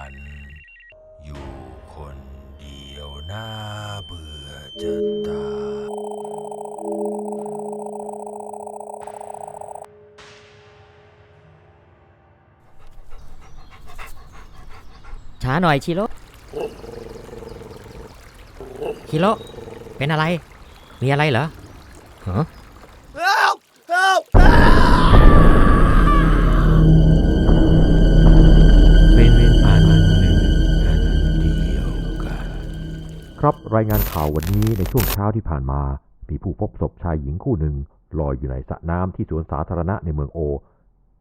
ัน อยู่คนเดียวน่าเบื่อจะตายช้าหน่อยชิโร่ชิโร่เป็นอะไร มีอะไรเหรอฮะ รายงานข่าววันนี้ในช่วงเช้าที่ผ่านมา มีผู้พบศพชายหญิงคู่หนึ่งลอยอยู่ในสระน้ำที่สวนสาธารณะในเมืองโอ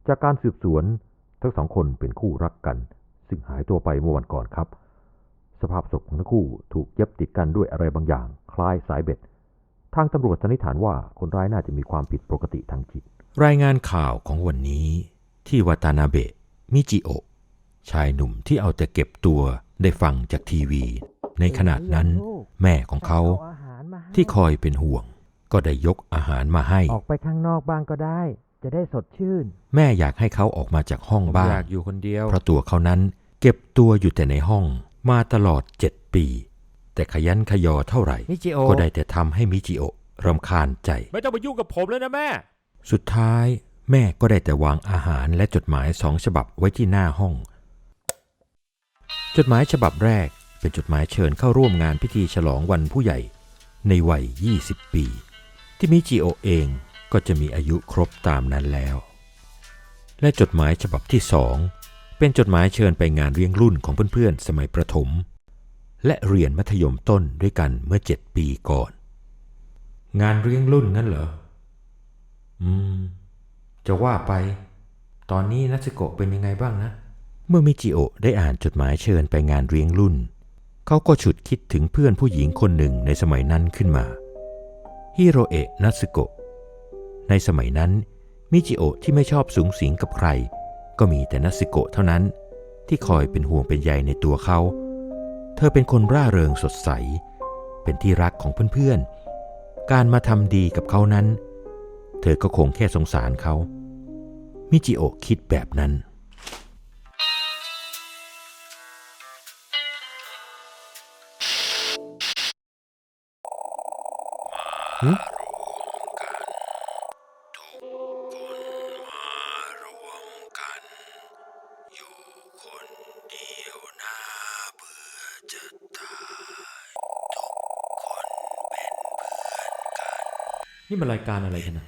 จากการสืบสวน ทั้งสองคนเป็นคู่รักกัน ซึ่งหายตัวไปเมื่อวันก่อนครับ สภาพศพของทั้งคู่ถูกเย็บติดกันด้วยอะไรบางอย่าง คล้ายสายเบ็ด ทางตำรวจสันนิษฐานว่าคนร้ายน่าจะมีความผิดปกติทางจิต รายงานข่าวของวันนี้ ที่วาตานาเบะมิจิโอชายหนุ่มที่เอาแต่เก็บตัวได้ฟังจากทีวี ในขณะนั้น แม่ของเขาที่คอยเป็นห่วง ก็ได้ยกอาหารมาให้ ออกไปข้างนอกบ้างก็ได้ จะได้สดชื่น แม่อยากให้เขาออกมาจากห้องบ้าอนยากอยู่คนเดียว เพราะตัวเขานั้นเก็บตัวอยู่แต่ในห้องมาตลอดเจ็ดปี แต่ขยันขยอเท่าไหร่มิจิโอก็ได้แต่ทำให้มิจิโอะรำคาญใจ ไม่ต้องมายุ่งกับผมแล้วนะแม่ สุดท้ายแม่ก็ได้แต่วางอาหารและจดหมายสองฉบับไว้ที่หน้าห้อง จดหมายฉบับแรก เป็นจดหมายเชิญเข้าร่วมงานพิธีฉลองวันผู้ใหญ่ในวัย 20 ปี ที่มิจิโอเองก็จะมีอายุครบตามนั้นแล้ว และจดหมายฉบับที่สองเป็นจดหมายเชิญไปงานเลี้ยงรุ่นของเพื่อนๆ สมัยประถม และเรียนมัธยมต้นด้วยกันเมื่อเจ็ดปีก่อน งานเลี้ยงรุ่นงั้นเหรอ อืม จะว่าไป ตอนนี้นัสโกะเป็นยังไงบ้างนะ เมื่อมิจิโอได้อ่านจดหมายเชิญไปงานเลี้ยงรุ่น เขาก็ฉุดคิดถึงเพื่อนผู้หญิงคนหนึ่งในสมัยนั้นขึ้นมาฮิโรเอะนัสึโกะในสมัยนั้น มิจิโอะที่ไม่ชอบสูงสิงกับใคร ก็มีแต่นัสึโกะเท่านั้น ที่คอยเป็นห่วงเป็นใยในตัวเขา เธอเป็นคนร่าเริงสดใส เป็นที่รักของเพื่อนๆ การมาทำดีกับเขานั้น เธอก็คงแค่สงสารเขา มิจิโอะคิดแบบนั้น นี่มันรายการอะไรกันนะ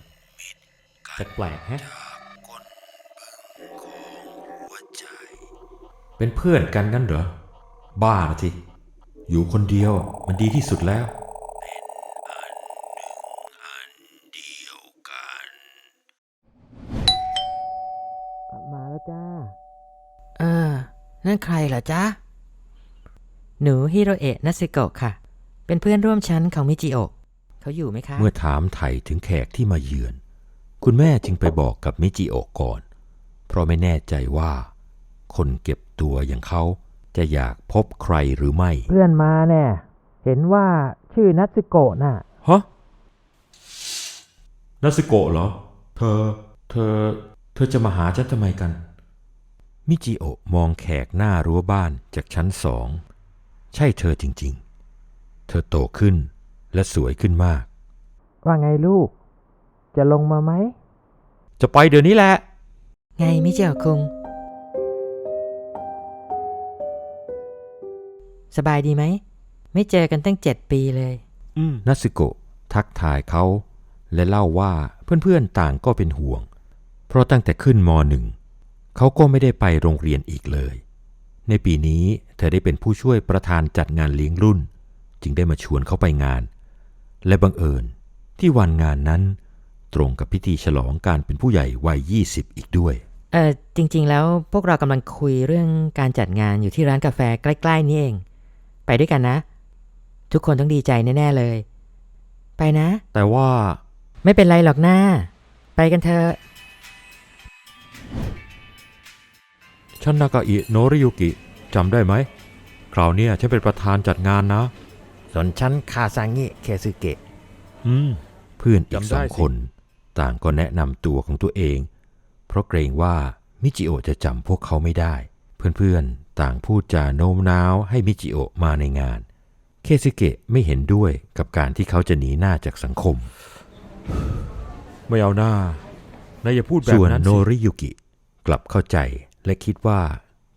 แปลกๆแฮะเป็นเพื่อนกันงั้นเหรอ บ้านะทีอยู่คนเดียวมันดีที่สุดแล้ว มาแล้วจ้า เออ นั่นใครเหรอจ๊ะ หนูฮิโรเอะนัตสึโกะค่ะ เป็นเพื่อนร่วมชั้นของมิจิโอะเขาอยู่ไหมคะ เมื่อถามไถ่ถึงแขกที่มาเยือน คุณแม่จึงไปบอกกับมิจิโอะก่อน เพราะไม่แน่ใจว่า คนเก็บตัวอย่างเขาจะอยากพบใครหรือไม่ เพื่อนมาแน่ เห็นว่าชื่อนัตสึโกะน่ะ ฮะนัสโกะเหรอ เธอ เธอ เธอจะมาหาฉันทำไมกัน มิจิโอะมองแขกหน้ารั้วบ้านจากชั้นสอง ใช่เธอจริงๆ เธอโตขึ้นและสวยขึ้นมาก ว่าไงลูก จะลงมาไหม จะไปเดี๋ยวนี้แหละ ไงมิจิโอะคุง สบายดีไหม ไม่เจอกันตั้งเจ็ดปีเลยอืมนัตสึโกะทักทายเขา และเล่าว่าเพื่อนๆต่างก็เป็นห่วง เพราะตั้งแต่ขึ้นมหนึ่ง เขาก็ไม่ได้ไปโรงเรียนอีกเลย ในปีนี้เธอได้เป็นผู้ช่วยประธานจัดงานเลี้ยงรุ่น จึงได้มาชวนเขาไปงาน และบังเอิญที่วันงานนั้น ตรงกับพิธีฉลองการเป็นผู้ใหญ่วัย 20 อีกด้วย เออจริง ๆ แล้วพวกเรากำลังคุยเรื่องการจัดงานอยู่ที่ร้านกาแฟใกล้ ๆ นี่เอง ไปด้วยกันนะ ทุกคนต้องดีใจแน่ ๆ เลย ไปนะ แต่ว่าไม่เป็นไรหรอกหน้า ไปกันเถอะ ฉันนากาอิโนริยุกิจำได้ไหม คราวเนี้ยฉันเป็นประธานจัดงานนะ ส่วนฉันคาซางิเคซึเกะ อืม เพื่อนอีกจำสได้องสิคน ต่างก็แนะนำตัวของตัวเอง เพราะเกรงว่ามิจิโอะจะจำพวกเขาไม่ได้ เพื่อนๆ ต่างพูดจาโน้มน้าวให้มิจิโอะมาในงาน เคซิเกะไม่เห็นด้วยกับการที่เขาจะหนีหน้าจากสังคม ไม่เอาหน้านายอย่าพูดแบบส่วนนั้นโนสิริยุกิกลับเข้าใจ และคิดว่า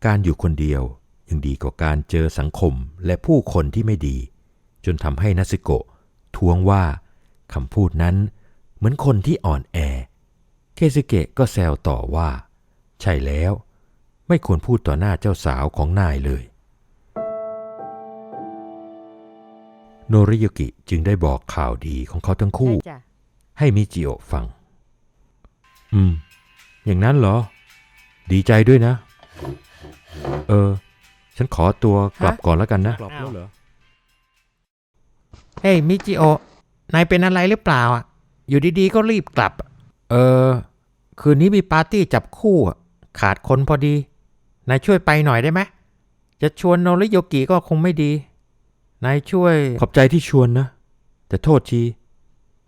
การอยู่คนเดียวยังดีกว่าการเจอสังคมและผู้คนที่ไม่ดี จนทำให้นัสึโกะท้วงว่าคำพูดนั้นเหมือนคนที่อ่อนแอ เคซึเกะก็แซวต่อว่า ใช่แล้ว ไม่ควรพูดต่อหน้าเจ้าสาวของนายเลย โนริยุกิจึงได้บอกข่าวดีของเขาทั้งคู่ใช่จ้ะให้มิจิโอะฟัง อืม อย่างนั้นเหรอ ดีใจด้วยนะ เออ ฉันขอตัวกลับก่อนแล้วกันนะ กลับแล้วเหรอ เฮ้ยมิจิโอะนายเป็นอะไรหรือเปล่าอะ อยู่ดีๆก็รีบกลับ เออ คืนนี้มีปาร์ตี้จับคู่อะขาดคนพอดี นายช่วยไปหน่อยได้ไหม จะชวนโนริโยกิก็คงไม่ดี นายช่วย ขอบใจที่ชวนนะ แต่โทษที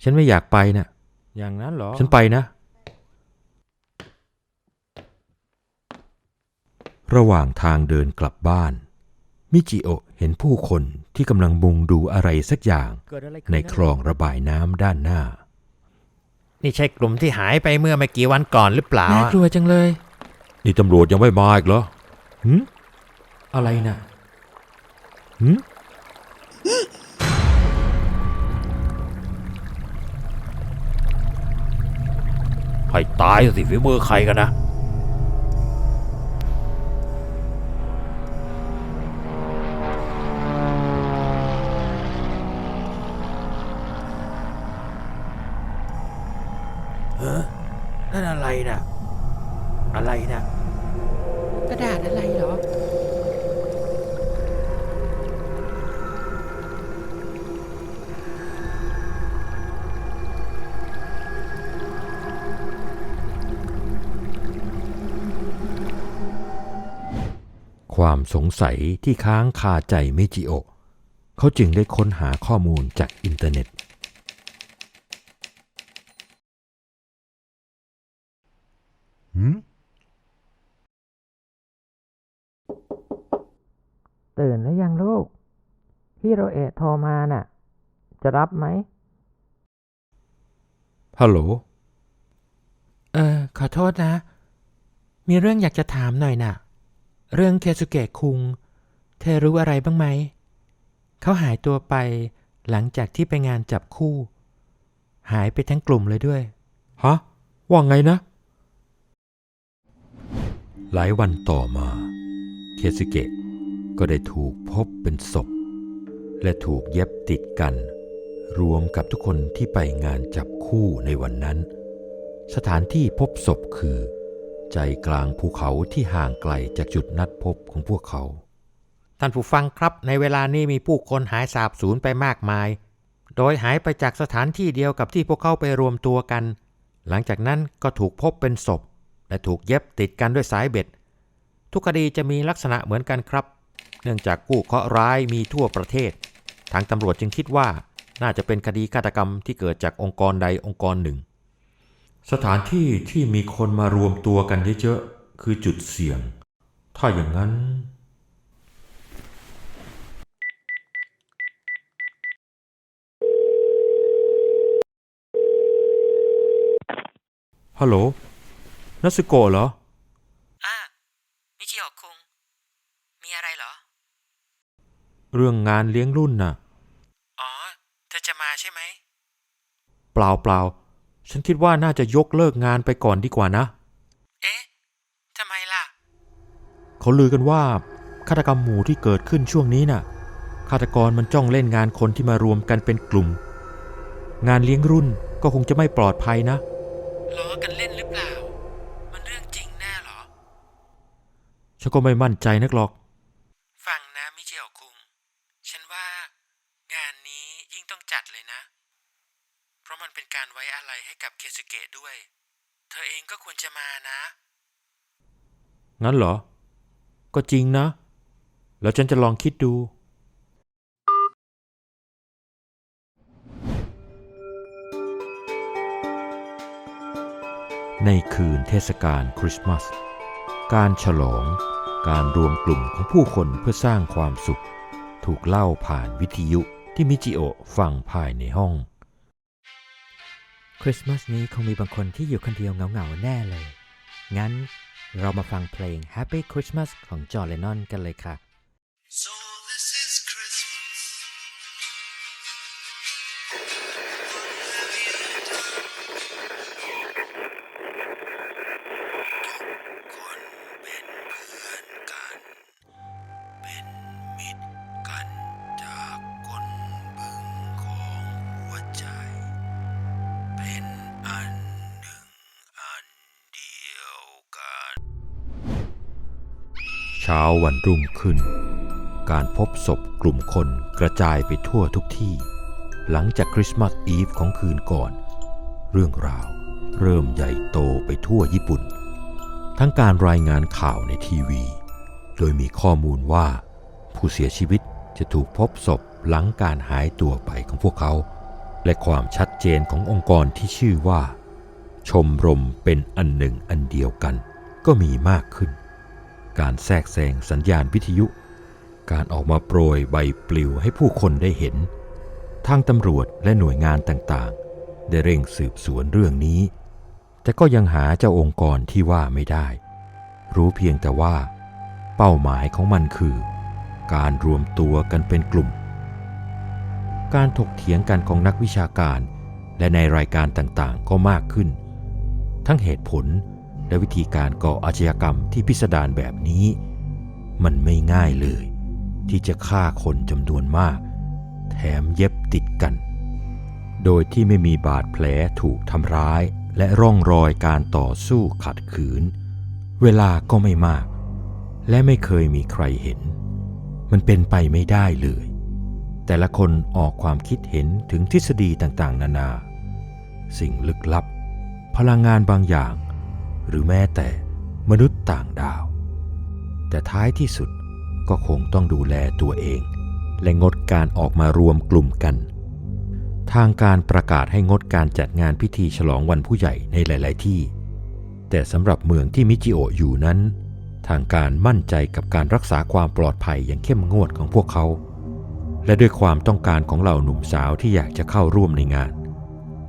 ฉันไม่อยากไปนะอย่างนั้นเหรอ ฉันไปนะ ระหว่างทางเดินกลับบ้าน มิจิโอะเห็นผู้คนที่กำลังมุงดูอะไรสักอย่างเกิดอะไรขึ้นในคลองระบายน้ำด้านหน้า นี่ใช่กลุ่มที่หายไปเมื่อไม่กี่วันก่อนหรือเปล่าน่าอะกลัวจังเลย นี่ตำรวจยังไม่มาอีกเหรอหืมอะไรนะหืมให้ตายสิฝีมือใครกันนะ นั่นอะไรนะอะไรนะกระดาษอะไรเหรอ ความสงสัยที่ค้างคาใจมิจิโอะเขาจึงได้ค้นหาข้อมูลจากอินเทอร์เน็ต หืม ตื่นหรือยังลูก ฮิโรเอะโทรมาน่ะ จะรับไหม ฮัลโหล เออ ขอโทษนะ มีเรื่องอยากจะถามหน่อยน่ะ เรื่องเคสุเกะคุง เธอรู้อะไรบ้างไหม เขาหายตัวไปหลังจากที่ไปงานจับคู่ หายไปทั้งกลุ่มเลยด้วย ฮะ ว่าไงนะ หลายวันต่อมา เคซึเกะก็ได้ถูกพบเป็นศพ และถูกเย็บติดกัน รวมกับทุกคนที่ไปงานจับคู่ในวันนั้น สถานที่พบศพคือ ใจกลางภูเขาที่ห่างไกลจากจุดนัดพบของพวกเขา ท่านผู้ฟังครับในเวลานี้มีผู้คนหายสาบสูญไปมากมาย โดยหายไปจากสถานที่เดียวกับที่พวกเขาไปรวมตัวกัน หลังจากนั้นก็ถูกพบเป็นศพ และถูกเย็บติดกันด้วยสายเบ็ด ทุกคดีจะมีลักษณะเหมือนกันครับ เนื่องจากกู้เคราะห์ร้ายมีทั่วประเทศ ทางตำรวจจึงคิดว่าน่าจะเป็นคดีฆาตกรรมที่เกิดจากองค์กรใดองค์กรหนึ่ง สถานที่ที่มีคนมารวมตัวกันเยอะๆคือจุดเสี่ยง ถ้าอย่างนั้น ฮัลโหลนัสโกเหรอ อ่ามิจิโอะคุง มีอะไรเหรอ เรื่องงานเลี้ยงรุ่นน่ะ อ๋อ เธอจะมาใช่ไหม เปล่าเปล่า ฉันคิดว่าน่าจะยกเลิกงานไปก่อนดีกว่านะ เอ๊ะทำไมล่ะ เขาลือกันว่าฆาตกรรมหมู่ที่เกิดขึ้นช่วงนี้น่ะ ฆาตกรมันจ้องเล่นงานคนที่มารวมกันเป็นกลุ่ม งานเลี้ยงรุ่นก็คงจะไม่ปลอดภัยนะ ล้อกันเล่นหรือเปล่า มันเรื่องจริงแน่เหรอ ฉันก็ไม่มั่นใจนักหรอก ฟังนะมิจิโอะคุง ฉันว่างานนี้ยิ่งต้องจัดเลยนะ เพราะมันเป็น การไว้อะไรให้กับเคสุเกะด้วย เธอเองก็ควรจะมานะ งั้นเหรอ ก็จริงนะ แล้วฉันจะลองคิดดู ในคืนเทศกาลคริสต์มาส การฉลอง การรวมกลุ่มของผู้คนเพื่อสร้างความสุข ถูกเล่าผ่านวิทยุที่มิจิโอฟังภายในห้อง คริสต์มาสนี้คงมีบางคนที่อยู่คนเดียวเหงาๆแน่เลย งั้นเรามาฟังเพลง Happy Christmas ของจอร์เลนนอนกันเลยค่ะ So ช้าวันรุ่งขึ้น การพบศพกลุ่มคนกระจายไปทั่วทุกที่ หลังจากคริสต์มาสอีฟของคืนก่อน เรื่องราวเริ่มใหญ่โตไปทั่วญี่ปุ่น ทั้งการรายงานข่าวในทีวี โดยมีข้อมูลว่า ผู้เสียชีวิตจะถูกพบศพหลังการหายตัวไปของพวกเขา และความชัดเจนขององค์กรที่ชื่อว่า ชมรมเป็นอันหนึ่งอันเดียวกันก็มีมากขึ้น การแทรกแซงสัญญาณวิทยุ การออกมาโปรยใบปลิวให้ผู้คนได้เห็น ทางตำรวจและหน่วยงานต่างๆ ได้เร่งสืบสวนเรื่องนี้ แต่ก็ยังหาเจ้าองค์กรที่ว่าไม่ได้ รู้เพียงแต่ว่า เป้าหมายของมันคือ การรวมตัวกันเป็นกลุ่ม การถกเถียงกันของนักวิชาการ และในรายการต่างๆ ก็มากขึ้น ทั้งเหตุผลและ และวิธีการก่ออาชญากรรมที่พิสดารแบบนี้ มันไม่ง่ายเลย ที่จะฆ่าคนจำนวนมาก แถมเย็บติดกัน โดยที่ไม่มีบาดแผลถูกทำร้าย และร่องรอยการต่อสู้ขัดขืน เวลาก็ไม่มาก และไม่เคยมีใครเห็น มันเป็นไปไม่ได้เลย แต่ละคนออกความคิดเห็นถึงทฤษฎีต่างๆ นานา สิ่งลึกลับ พลังงานบางอย่าง หรือแม้แต่มนุษย์ต่างดาว แต่ท้ายที่สุดก็คงต้องดูแลตัวเอง และงดการออกมารวมกลุ่มกัน ทางการประกาศให้งดการจัดงานพิธีฉลองวันผู้ใหญ่ในหลาย ๆ ที่ แต่สำหรับเมืองที่มิจิโอะอยู่นั้น ทางการมั่นใจกับการรักษาความปลอดภัยอย่างเข้มงวดของพวกเขา และด้วยความต้องการของเหล่าหนุ่มสาวที่อยากจะเข้าร่วมในงาน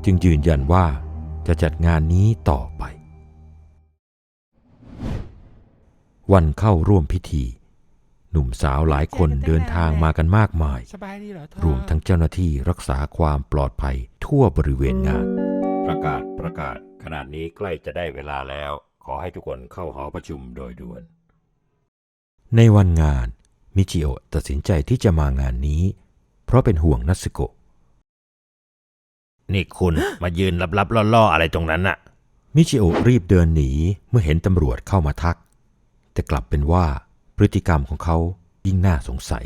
จึงยืนยันว่าจะจัดงานนี้ต่อไป วันเข้าร่วมพิธี หนุ่มสาวหลายคนเดินทางมากันมากมายสบายดีเหรอเธอรวมทั้งเจ้าหน้าที่รักษาความปลอดภัยทั่วบริเวณงาน ประกาศประกาศขนาดนี้ใกล้จะได้เวลาแล้ว ขอให้ทุกคนเข้าหอประชุมโดยด่วน ในวันงานมิจิโอะตัดสินใจที่จะมางานนี้ เพราะเป็นห่วงนัสโกะนี่คุณ มายืนลับๆล่อๆ อะไรตรงนั้นน่ะ มิจิโอะรีบเดินหนีเมื่อเห็นตำรวจเข้ามาทัก แต่กลับเป็นว่าพฤติกรรมของเขายิ่งน่าสงสัย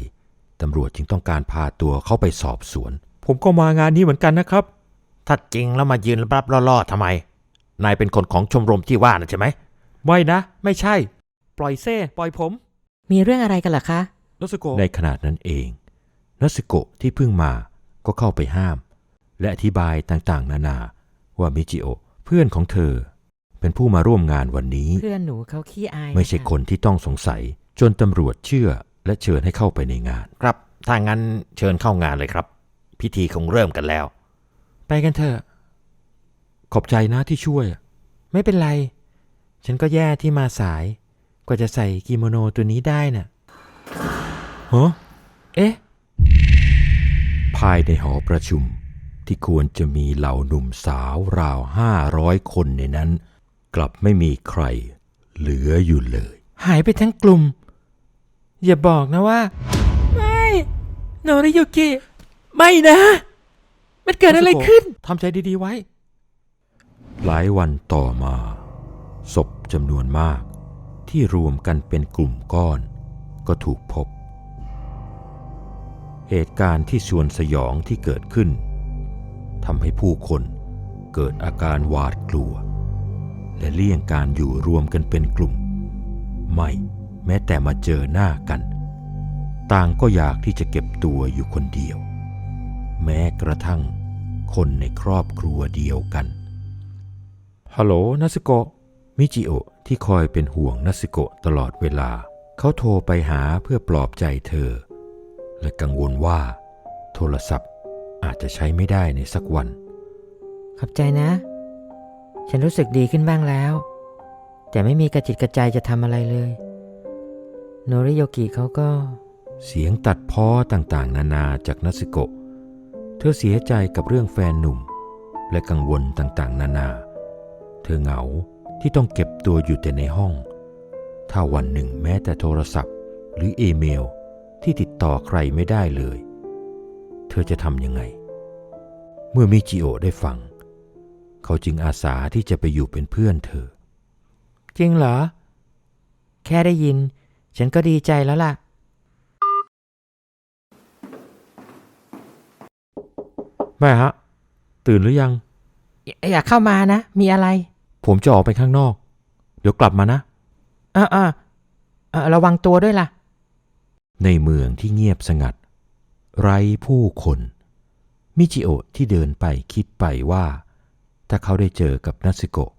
ตำรวจจึงต้องการพาตัวเข้าไปสอบสวน ผมก็มางานนี้เหมือนกันนะครับ ถ้าจริงแล้วมายืนลับๆล่อๆทำไม นายเป็นคนของชมรมที่ว่านะใช่ไหม ไม่นะ ไม่ใช่ ปล่อยเซ่ปล่อยผมมีเรื่องอะไรกันล่ะคะนัสโกะในขณะนั้นเองนัสโกะที่เพิ่งมาก็เข้าไปห้าม และอธิบายต่างๆ นานาว่ามิจิโอะเพื่อนของเธอ เป็นผู้มาร่วมงานวันนี้ เพื่อนหนูเขาขี้อายไม่ใช่ะคนที่ต้องสงสัย จนตำรวจเชื่อและเชิญให้เข้าไปในงาน ครับ ถ้างั้นเชิญเข้างานเลยครับ พิธีคงเริ่มกันแล้ว ไปกันเถอะ ขอบใจนะที่ช่วย ไม่เป็นไร ฉันก็แย่ที่มาสาย กว่าจะใส่กิโมโนตัวนี้ได้น่ะฮะเอ๊ะ ภายในหอประชุมที่ควรจะมีเหล่าหนุ่มสาวราวห้าร้อยคนในนั้น กลับไม่มีใครเหลืออยู่เลย หายไปทั้งกลุ่ม อย่าบอกนะว่า ไม่โนริยุกิ ไม่นะ มันเกิดอะไรขึ้น ทำใจดีๆไว้ หลายวันต่อมา ศพจำนวนมาก ที่รวมกันเป็นกลุ่มก้อน ก็ถูกพบ เหตุการณ์ที่ชวนสยองที่เกิดขึ้นทำให้ผู้คนเกิดอาการหวาดกลัว และเลี่ยงการอยู่รวมกันเป็นกลุ่ม ไม่แม้แต่มาเจอหน้ากัน ต่างก็อยากที่จะเก็บตัวอยู่คนเดียว แม้กระทั่งคนในครอบครัวเดียวกันฮัลโหลนัสโกะมิจิโอะที่คอยเป็นห่วงนัสโกะตลอดเวลา เขาโทรไปหาเพื่อปลอบใจเธอ และกังวลว่า โทรศัพท์อาจจะใช้ไม่ได้ในสักวัน ขอบใจนะ ฉันรู้สึกดีขึ้นบ้างแล้ว แต่ไม่มีกระจิตกระใจจะทำอะไรเลย โนริโยกิเขาก็ เสียงตัดพ้อต่างๆ นานาจากนัสโกะ เธอเสียใจกับเรื่องแฟนหนุ่ม และกังวลต่างๆ นานา เธอเหงาที่ต้องเก็บตัวอยู่แต่ในห้อง ถ้าวันหนึ่งแม้แต่โทรศัพท์ หรืออีเมลที่ติดต่อใครไม่ได้เลย เธอจะทำยังไง เมื่อมิจิโอได้ฟังเขาจึงอาสาที่จะไปอยู่เป็นเพื่อนเธอ จริงเหรอ แค่ได้ยิน ฉันก็ดีใจแล้วล่ะ แม่ฮะ ตื่นหรือยัง อยอยากเข้ามานะ มีอะไรผมจะออกไปข้างนอก เดี๋ยวกลับมานะ อ่าอ่าอ่าระวังตัวด้วยล่ะ ในเมืองที่เงียบสงัด ไร้ผู้คน มิจิโอะที่เดินไปคิดไปว่า ถ้าเขาได้เจอกับนัสึโกะ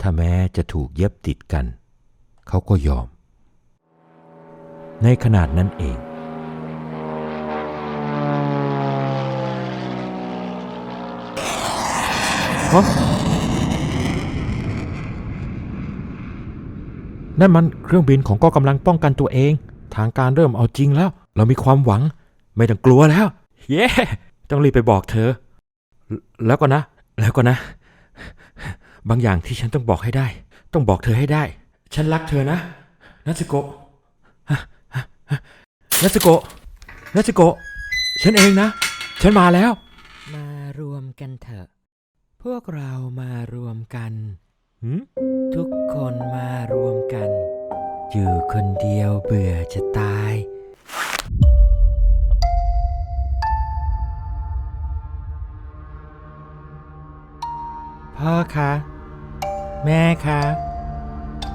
ถ้าแม้จะถูกเย็บติดกัน เขาก็ยอม ในขนาดนั้นเอง ฮะ นั่นมันเครื่องบินของกองกำลังป้องกันตัวเอง ทางการเริ่มเอาจริงแล้ว เรามีความหวัง ไม่ต้องกลัวแล้ว เย้ ต้องรีบไปบอกเธอ แล้วก็นะ แล้วก็นะ บางอย่างที่ฉันต้องบอกให้ได้ ต้องบอกเธอให้ได้ ฉันรักเธอนะนัตสึโกะฮะฮะฮะนัตสึโกะนัตสึโกะฉันเองนะ ฉันมาแล้ว มารวมกันเถอะ พวกเรามารวมกันหืมทุกคนมารวมกัน อยู่คนเดียวเบื่อจะตาย พ่อคะแม่คะ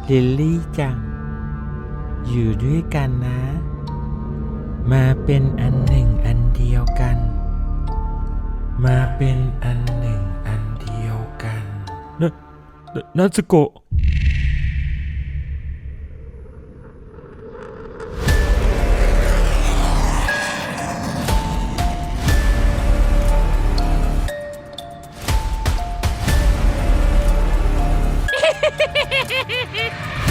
ลิลลี่จัง อยู่ด้วยกันนะ มาเป็นอันหนึ่งอันเดียวกัน มาเป็นอันหนึ่งอันเดียวกันนัตสึโกะ hee hee hee!